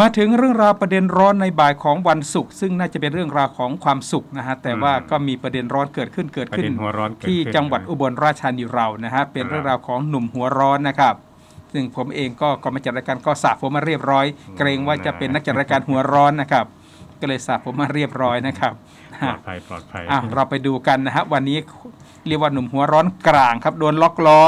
มาถึงเรื่องราวประเด็นร้อนในบ่ายของวันศุกร์ซึ่งน่าจะเป็นเรื่องราวของความสุขนะฮะแต่ว่าอืมก็มีประเด็นร้อนเกิดขึ้นเกิดประขึ้นเด็นหัวร้อนเกิดที่ขึ้นจังหวัดอุบลราชธานีเรานะฮะเป็นเรื่องราวของหนุ่มหัวร้อนนะครับ ซึ่งผมเองก็ก่อนมาจัดรายการก็สระผมมาเรียบร้อย เกรงว่าจะเป็นนักจัดรายการหัวร้อนนะครับ ก็เลยสระผมมาเรียบร้อยนะครับปลอดภัยปลอดภัยอะเราไปดูกันนะฮะวันนี้เรียกว่าหนุ่มหัวร้อนกลางครับโดนล็อกล้อ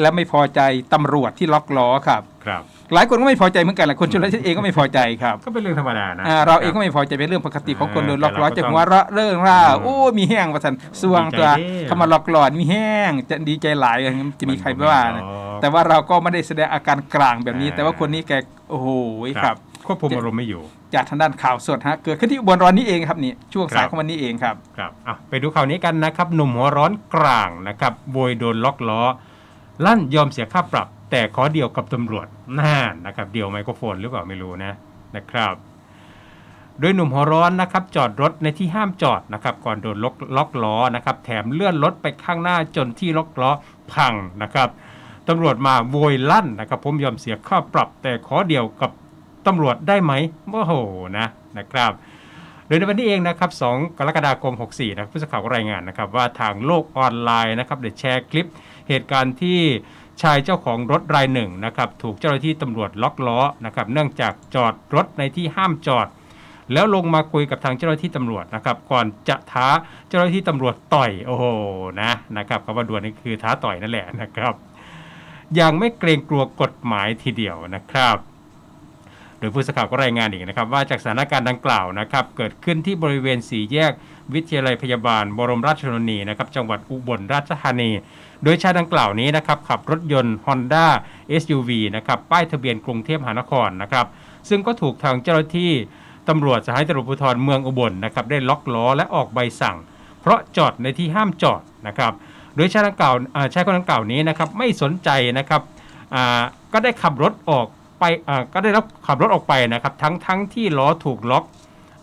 และไม่พอใจตำรวจที่ล็อกล้อครับครับหลายคนก็ไม่พอใจเหมือนกันแหละคนชนละเองก็ไม่พอใจครับก็เป็นเรื่องธรรมดานะอ่าเราเองก็ไม่พอใจเป็นเรื่องปกติของคนโดนล็อกล้อแต่เราก็จากหัวเราะเรื่องร่าอืมโอ้มีแห้งประสันสวงดีใจตัวเด้เข้ามาล็อกล้อมีแห้งจะดีใจหลายจะมีใครไม่ว่านะแต่ว่าเราก็ไม่ได้แสดงอาการกลางแบบนี้อ่าแต่ว่าคนนี้แกโอ้โหครับ ควบคุมอารมณ์ไม่อยู่ จากทางด้านข่าวสดฮะเกิดขึ้นที่อุบลร้อนนี้เองครับนี่ช่วงสายครับของวันนี้เองครับครับอะไปดูข่าวนี้กันนะครับหนุ่มหัวร้อนกลางนะครับโวยโดนล็อกล้อ ลั่นยอมเสียค่าปรับ แต่ขอเดียวกับตำรวจน่านนะครับ เดียวไมโครโฟนหรือเปล่าไม่รู้นะนะครับโดยหนุ่มหัวร้อนนะครับจอดรถในที่ห้ามจอดนะครับก่อนโดนล็อกล็อกล้อนะครับแถมเลื่อนรถไปข้างหน้าจนที่ล็อกล้อพังนะครับตำรวจมาโวยลั่นนะครับ ผมยอมเสียค่าปรับแต่ขอเดียวกับ ตำรวจได้ไหมโอ้โหนะนะครับโดยในวันนี้เองนะครับ2กรกฎาคม 64นะผู้สื่อข่าวรายงานนะครับว่าทางโลกออนไลน์นะครับได้แชร์คลิปเหตุการณ์ที่ชายเจ้าของรถรายหนึ่งนะครับถูกเจ้าหน้าที่ตำรวจล็อกล้อนะครับเนื่องจากจอดรถในที่ห้ามจอด แล้วลงมาคุยกับทางเจ้าหน้าที่ตำรวจนะครับก่อนจะท้าเจ้าหน้าที่ตำรวจต่อยโอ้โหนะนะครับคำว่าดวลนี่คือท้าต่อยนั่นแหละนะครับ อย่างไม่เกรงกลัวกฎหมายทีเดียวนะครับ โดยผู้สื่อข่าวก็รายงานอีกนะครับ ว่าจากสถานการณ์ดังกล่าวนะครับ เกิดขึ้นที่บริเวณสี่แยก วิทยาลัยพยาบาล บรมราชชนนีนะครับจังหวัดอุบลราชธานี โดยชายดังกล่าวนี้นะครับขับรถยนต์ Honda SUV นะครับป้ายทะเบียนกรุงเทพมหานครนะครับซึ่งก็ถูกทางเจ้าหน้าที่ตำรวจสถานีตำรวจภูธรเมืองอุบลนะครับได้ล็อกล้อและออกใบสั่ง เพราะจอดในที่ห้ามจอดนะครับโดยชายดังกล่าวชายคนดังกล่าวนี้นะครับไม่สนใจนะครับก็ได้ขับรถออก ไปอ่าก็ได้รับขับรถออกไปนะครับ ทั้งทั้งที่ล้อถูกล็อก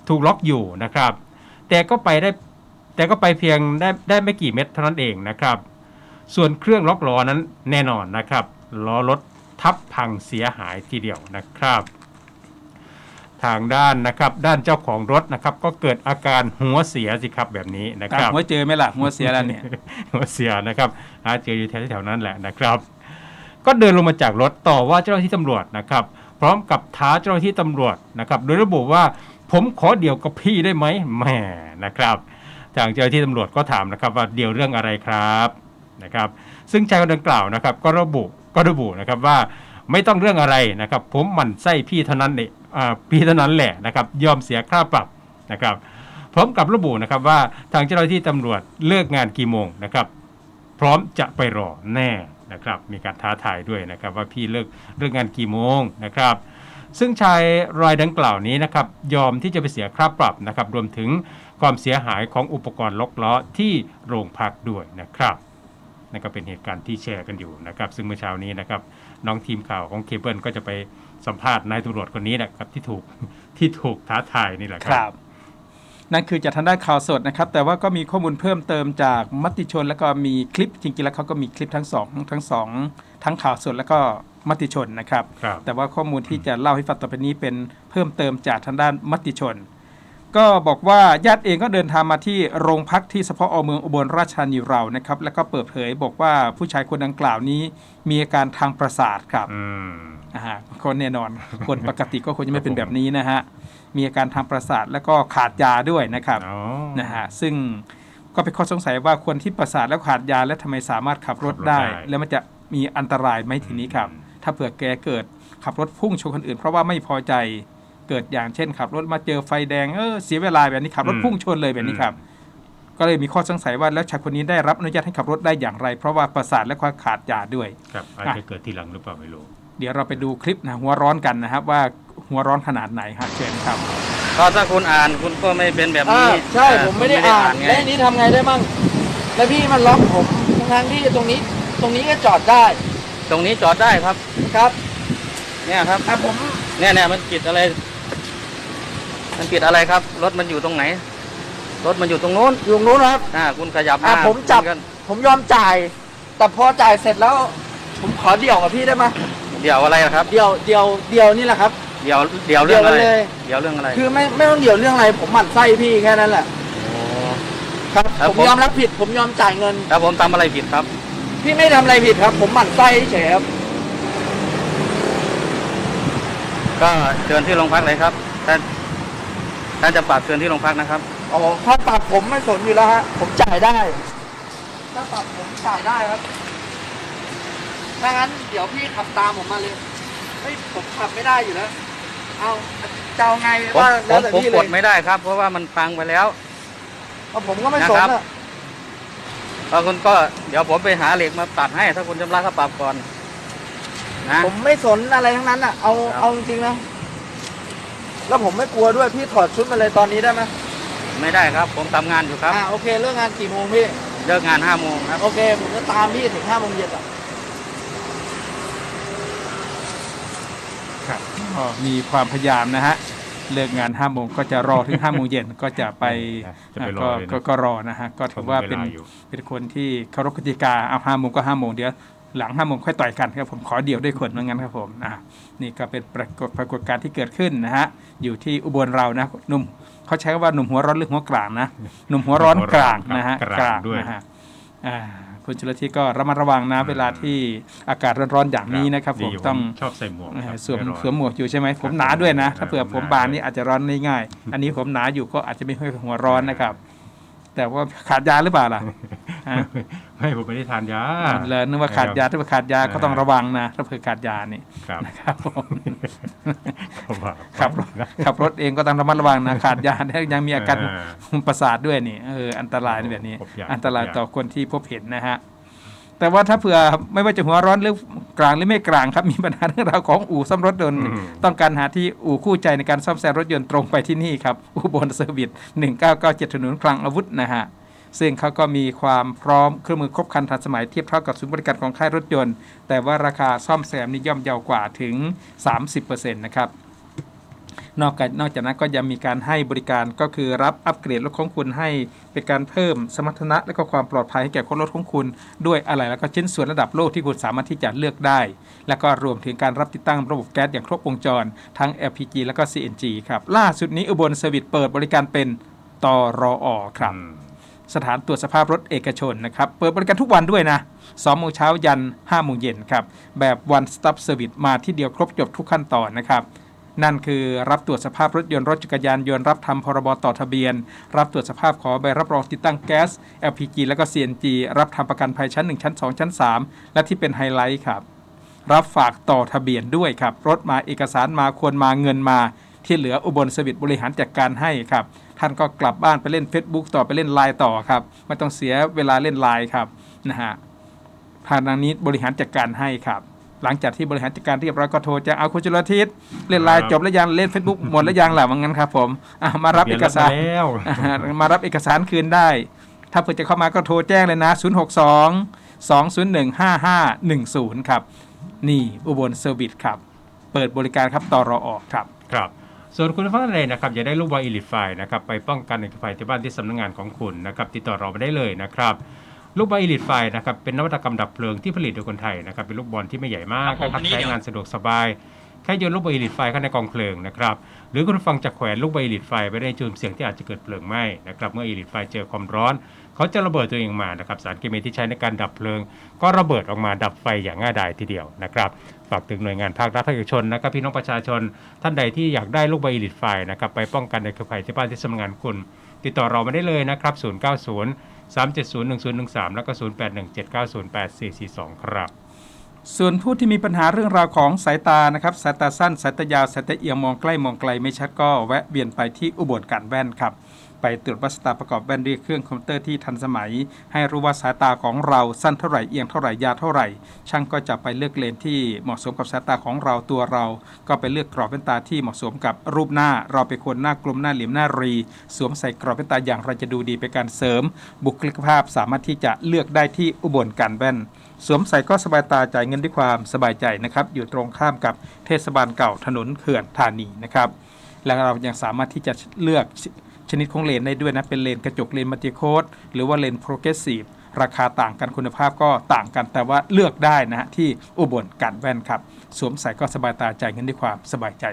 ถูกล็อกอยู่นะครับ แต่ก็ไปได้แต่ก็ไปเพียงได้ได้ไม่กี่เมตรเท่านั้นเองนะครับ ส่วนเครื่องล็อกล้อนั้นแน่นอนนะครับล้อรถทับพังเสียหายทีเดียวนะครับ ทางด้านนะครับด้านเจ้าของรถนะครับ ก็เกิดอาการหัวเสียสิครับแบบนี้นะคครัรับบหัวเจอไหมล่ะหัวเสียแล้วเนี่ยหัวเสียนะครับหาเจออยู่แถวๆนั้นแหละนะครับ ก็เดินลงมาจากรถต่อว่าเจ้าหน้าที่ตำรวจนะครับ พร้อมกับท้าเจ้าหน้าที่ตำรวจนะครับ โดยระบุว่าผมขอเดี่ยวกับพี่ได้ไหมแหมนะครับ ทางเจ้าหน้าที่ตำรวจก็ถามนะครับว่าเดี่ยวเรื่องอะไรครับนะครับ ซึ่งชายคนดังกล่าวนะครับ ก็ระบุก็ระบุนะครับว่าไม่ต้องเรื่องอะไรนะครับ ผมหมั่นไส้พี่เท่านั้นเองอ่าพี่เท่านั้นแหละนะครับ ยอมเสียค่าปรับนะครับพร้อมกับระบุนะครับว่าทางเจ้าหน้าที่ตำรวจเลิกงานกี่โมงนะครับ พร้อมจะไปรอแน่ นะครับ มีการท้าทายด้วยนะครับ ว่าพี่เลิกเลิกงานกี่โมงนะครับ ซึ่งชายรายดังกล่าวนี้นะครับ ยอมที่จะไปเสียค่าปรับนะครับ รวมถึงความเสียหายของอุปกรณ์ล็อกล้อที่โรงพักด้วยนะครับนั่นก็เป็นเหตุการณ์ที่แชร์กันอยู่นะครับ ซึ่งเมื่อเช้านี้นะครับ น้องทีมข่าวของเคเบิลก็จะไปสัมภาษณ์นายตำรวจคนนี้นะครับที่ถูกที่ถูกท้าทายนี่แหละครับรับ นั่นคือจากทางด้านข่าวสดนะครับ แต่ว่าก็มีข้อมูลเพิ่มเติมจากมติชน แล้วก็มีคลิปจริงๆแล้วเขาก็มีคลิปทั้งสองทั้งสองทั้งข่าวสดแล้วก็มติชนนะครับครับ แต่ว่าข้อมูลที่จะเล่าให้ฟังต่อไปนี้เป็นเพิ่มเติมจากทางด้านมติชน ก็บอกว่าญาติเองก็เดินทางมาที่โรงพักที่สพอเมืองอุบลราชธานีเรานะครับ แล้วก็เปิดเผยบอกว่าผู้ชายคนดังกล่าวนี้ มีอาการทางประสาทครับอืมอ่าฮะคนแน่นอนคนปกติก็คงจะไม่เป็นแบบนี้นะฮะ มีอาการทางประสาทแล้วก็ขาดยาด้วยนะครับอ๋อนะฮะซึ่งก็เป็นข้อสงสัยว่าคนที่ประสาทแล้วขาดยาแล้วทำไมสามารถขับรถได้ แล้วมันจะมีอันตรายไหมทีนี้ครับ ถ้าเผื่อแกเกิดขับรถพุ่งชนคนอื่น เพราะว่าไม่พอใจเกิดอย่างเช่นขับรถมาเจอไฟแดงเออเสียเวลาแบบนี้ขับรถอืมพุ่งชนเลยแบบนี้ครับ ก็เลยมีข้อสงสัยว่าแล้วชายคนนี้ได้รับอนุญาตให้ขับรถได้อย่างไร เพราะว่าประสาทและก็ขาดยาด้วยครับอาจจะเกิดทีหลังหรือเปล่าไม่รู้ เดี๋ยวเราไปดูคลิปนะหัวร้อนกันนะครับ ว่าหัวร้อนขนาดไหนฮะเชิญครับก็ถ้าคุณอ่านคุณก็ไม่เป็นแบบอ่านี้ใช่เผมไม่ได้คุณอ่านไง และอันนี้ทำไงได้มั่งแล้วพี่มันล็อกผมทั้งๆที่ตรงนี้ ตรงนี้ก็จอดได้ตรงนี้จอดได้ครับ ครับเนี่ยครับ อะผมเนี่ยเนี่ยมันปิดอะไร มันปิดอะไรครับ รถมันอยู่ตรงไหน รถมันอยู่ตรงนู้น อยู่ตรงนู้นนะครับ อ่า คุณขยับอะมาผมจับ คุณก็ผมยอมจ่าย แต่พอจ่ายเสร็จแล้ว ผมขอเดี่ยวกับพี่ได้ไหม เดี๋ยวอะไรล่ะครับ เดี่ยวเดี่ยวเดี่ยวนี่แหละครับเดี๋ยวเดี๋ยวเรื่องอะไร เดี๋ยวเลย เดี๋ยวเรื่องอะไรคือไม่ไม่ต้องเดี๋ยวเรื่องอะไรผมหมั่นไส้พี่แค่นั้นแหละโอ้ ครับครับผมผม ยอมรับผิดผมยอมจ่ายเงิน แล้วผมทำอะไรผิดครับ พี่ไม่ทำอะไรผิดครับ ผมหมั่นไส้เฉยๆครับก็เชิญที่โรงพักเลยครับท่านท่านจะปรับเชิญที่โรงพักนะครับ อ๋อถ้าปรับผมไม่สนอยู่แล้วฮะผมจ่ายได้ถ้าปรับผมจ่ายได้ครับ ถ้างั้นเดี๋ยวพี่ขับตามผมมาเลย เฮ้ยผมขับไม่ได้อยู่แล้ว เอาจะเอาไงผมว่าผแล้วมแต่ผมพี่กเลดยไม่ได้ครับ เพราะว่ามันพังไปแล้ว เอาผมก็ไม่สนนะครับ อะแล้วคุณก็เดี๋ยวผมไปหาเหล็กมาตัดให้ ถ้าคุณชำระค่าปรับก่อนนะ ผมไม่สนอะไรทั้งนั้นอะ เอาครับ เอาจริงๆนะ แล้วผมไม่กลัวด้วยพี่ถอดชุดมาเลยตอนนี้ได้ไหมไม่ได้ครับ ผมทำงานอยู่ครับอ่าโอเคเลิกงานกี่โมงพี่ เลิกงานห้าโมงครับ โอเค ผมจะตามพี่ถึงห้าโมงเย็นอะ ครับก็มีความพยายามนะฮะเลิกงาน5้าโมงก็จะรอถึง5้าโมงเย็นก็จะไปจะไปรอก็เลยนะก็ก็รอนะฮะก็ถือว่าเป็นผมมีเวลาอยู่ เป็นคนที่เคารพกติกาเอาห้าโมงก็ห้าโมงเดี๋ยวหลังห้าโมงค่อยต่อยกันครับผมขอเดี่ยวด้วยคนเหมือนกันครับผมอะนี่ก็เป็นปรากฏปรากฏการณ์ที่เกิดขึ้นนะฮะอยู่ที่อุบลเรานะหนุ่มเขาใช้คำว่าหนุ่มหัวร้อนหรือหัวกลางนะหนุ่มหัวร้อนกลางนะฮะกลางด้วย นะฮะอ่า คุณจุลทิศก็ระมัดระวังนะเวลาที่อากาศร้อนๆอย่างนี้นะครับผมดีต้องชอบใส่หมวกเอ่คอรับสวมไร้อนสวมหมวกอยู่ใช่ไหมผมหนาด้วยนะ ถ้าเผื่อผมผมหนาบานด้วยนี่อาจจะร้อนได้ง่ายอันนี้ผมหนาอยู่ก็อาจจะไม่ค่อยหัวร้อนนะครับ แต่ว่าขาดยาหรือเปล่าล่ะไม่ผมไม่ได้ทานยาเลยนึกว่าขาดยาถ้าเผื่อขาดยาก็ต้องระวังนะ ถ้าเผื่อขาดยานี่ครับนะครับผมขับรถขับรถเองก็ต้องระมัดระวังนะขาดยาแล้วยังมีอาการประสาทด้วยนี่เอออันตรายแบบนี้ อันตรายต่อคนที่พบเห็นนะฮะ แต่ว่าถ้าเผื่อไม่ว่าจะหัวร้อนหรือกลางหรือไม่กลางครับมีปัญหาเรื่องราวของอู่ซ่อมรถยนต์อืมต้องการหาที่อู่คู่ใจในการซ่อมแซมรถยนต์ตรงไปที่นี่ครับอุบลเซอร์วิส1997ถนนคลังอาวุธนะฮะซึ่งเขาก็มีความพร้อมเครื่องมือครบครันทันสมัยเทียบเท่ากับศูนย์บริการของค่ายรถยนต์ แต่ว่าราคาซ่อมแซมนี่ย่อมเยาวกว่าถึง 30%นะครับ นอกจากนอกจากนั้นก็ยังมีการให้บริการก็คือรับอัปเกรดรถของคุณให้เป็นการเพิ่มสมรรถนะและก็ความปลอดภัยให้แก่คนรถของคุณ ด้วยอะไรแล้วก็ชิ้นส่วนระดับโลกที่คุณสามารถที่จะเลือกได้ และก็รวมถึงการรับติดตั้งระบบแก๊สอย่างครบวงจร ทั้ง LPG และก็ CNG ครับล่าสุดนี้อุบลเซอร์วิสเปิดบริการเป็นตรออครับสถานตรวจสภาพรถเอกชนนะครับเปิดบริการทุกวันด้วยนะ2โมงเช้ายัน5โมงเย็นครับแบบ one stop service มาที่เดียวครบจบทุกขั้นตอนนะครับ นั่นคือรับตรวจสภาพรถยนต์รถจักรยานยนต์รับทำพรบต่อทะเบียน รับตรวจสภาพขอใบรับรองติดตั้งแก๊ส LPG และก็ CNG รับทำประกันภัยชั้น 1 ชั้น 2 ชั้น 3 และที่เป็นไฮไลท์ครับ รับฝากต่อทะเบียนด้วยครับ รถมาเอกสารมาควรมาเงินมา ที่เหลืออุบลสวิตบริหารจัดการให้ครับ ท่านก็กลับบ้านไปเล่น Facebook ต่อไปเล่นไลน์ต่อครับไม่ต้องเสียเวลาเล่นไลน์ครับนะฮะทางนี้บริหารจัดการให้ครับ หลังจากที่บริหารจัดการเรียบร้อยก็โทรจะเอาคุณจุลทิศเล่นไลน์จบแล้วยังเล่น Facebook หมดแล้วยังหล่ะว่างั้นครับผมอะมารับเอกสารเปลี่ยนถแล้วอ่ามารับเอกสารคืนได้ ถ้าเพื่อจะเข้ามาก็โทรแจ้งเลยนะ 062 201 5510 ครับ นี่อุบลเซอร์วิสครับ เปิดบริการครับต่อรอออกครับครับส่วนคุณฟังอะไรนะครับอยากได้ลูกบอลอีลิทไฟนะครับไปป้องกันอัคคีภัยที่บ้านที่สำนักงานของคุณนะครับติดต่อเราไปได้เลยนะครับ ลูกบอลอีลิทไฟนะครับเป็นนวัตกรรมดับเพลิงที่ผลิตโดยคนไทยนะครับเป็นลูกบอลที่ไม่ใหญ่มากนะครับใช้งานสะดวกสบายแค่โยนลูกบอลอีลิทไฟเข้าในกองเพลิงนะครับหรือคุณฟังจะแขวนลูกบอลอีลิทไฟไปในจุดเสี่ยงที่อาจจะเกิดเพลิงไหม้นะครับเมื่ออีลิทไฟเจอความร้อน เขาจะระเบิดตัวเองมานะครับสารเคมีที่ใช้ในการดับเพลิง ก็ระเบิดออกมาดับไฟอย่างง่ายดายทีเดียวนะครับฝากถึงหน่วยงานภาครัฐภาคเอกชนนะครับพี่น้องประชาชน ท่านใดที่อยากได้ลูกใบอีลิทไฟนะครับไปป้องกันในเครือข่ายที่บ้านที่สำนักงานคุณ ติดต่อเรามาได้เลยนะครับ 090 370 1013 แล้วก็ 081 790 8442 ครับ ส่วนผู้ที่มีปัญหาเรื่องราวของสายตานะครับ สายตาสั้น สายตายาว สายตาเอียงมองใกล้มองไกลไม่ชัดก็แวะเวียนไปที่อุบลการแว่นครับ ไปตรวจวัดสายตาประกอบแว่นด้วยเครื่องคอมพิวเตอร์ที่ทันสมัย ให้รู้ว่าสายตาของเราสั้นเท่าไหร่เอียงเท่าไหร่ยาวเท่าไหร่ ช่างก็จะไปเลือกเลนที่เหมาะสมกับสายตาของเราตัวเรา ก็ไปเลือกกรอบแว่นตาที่เหมาะสมกับรูปหน้า เราเป็นคนหน้ากลมหน้าเหลี่ยมหน้ารี สวมใส่กรอบแว่นตาอย่างไรจะดูดีเป็นการเสริม บุคลิกภาพสามารถที่จะเลือกได้ที่อุบลการแว่นสวมใส่ก็สบายตาจ่ายเงินด้วยความสบายใจนะครับ อยู่ตรงข้ามกับเทศบาลเก่าถนนเขื่อนธานีนะครับ และเรายังสามารถที่จะเลือก ชนิดของเลนได้ด้วยนะ เป็นเลนกระจกเลนมัลติโคดหรือว่าเลนโปรเกรสซีฟราคาต่างกันคุณภาพก็ต่างกันแต่ว่าเลือกได้นะฮะที่อุบลการแว่นครับ สวมใส่ก็สบายตาจ่ายเงินด้วยความสบายใจ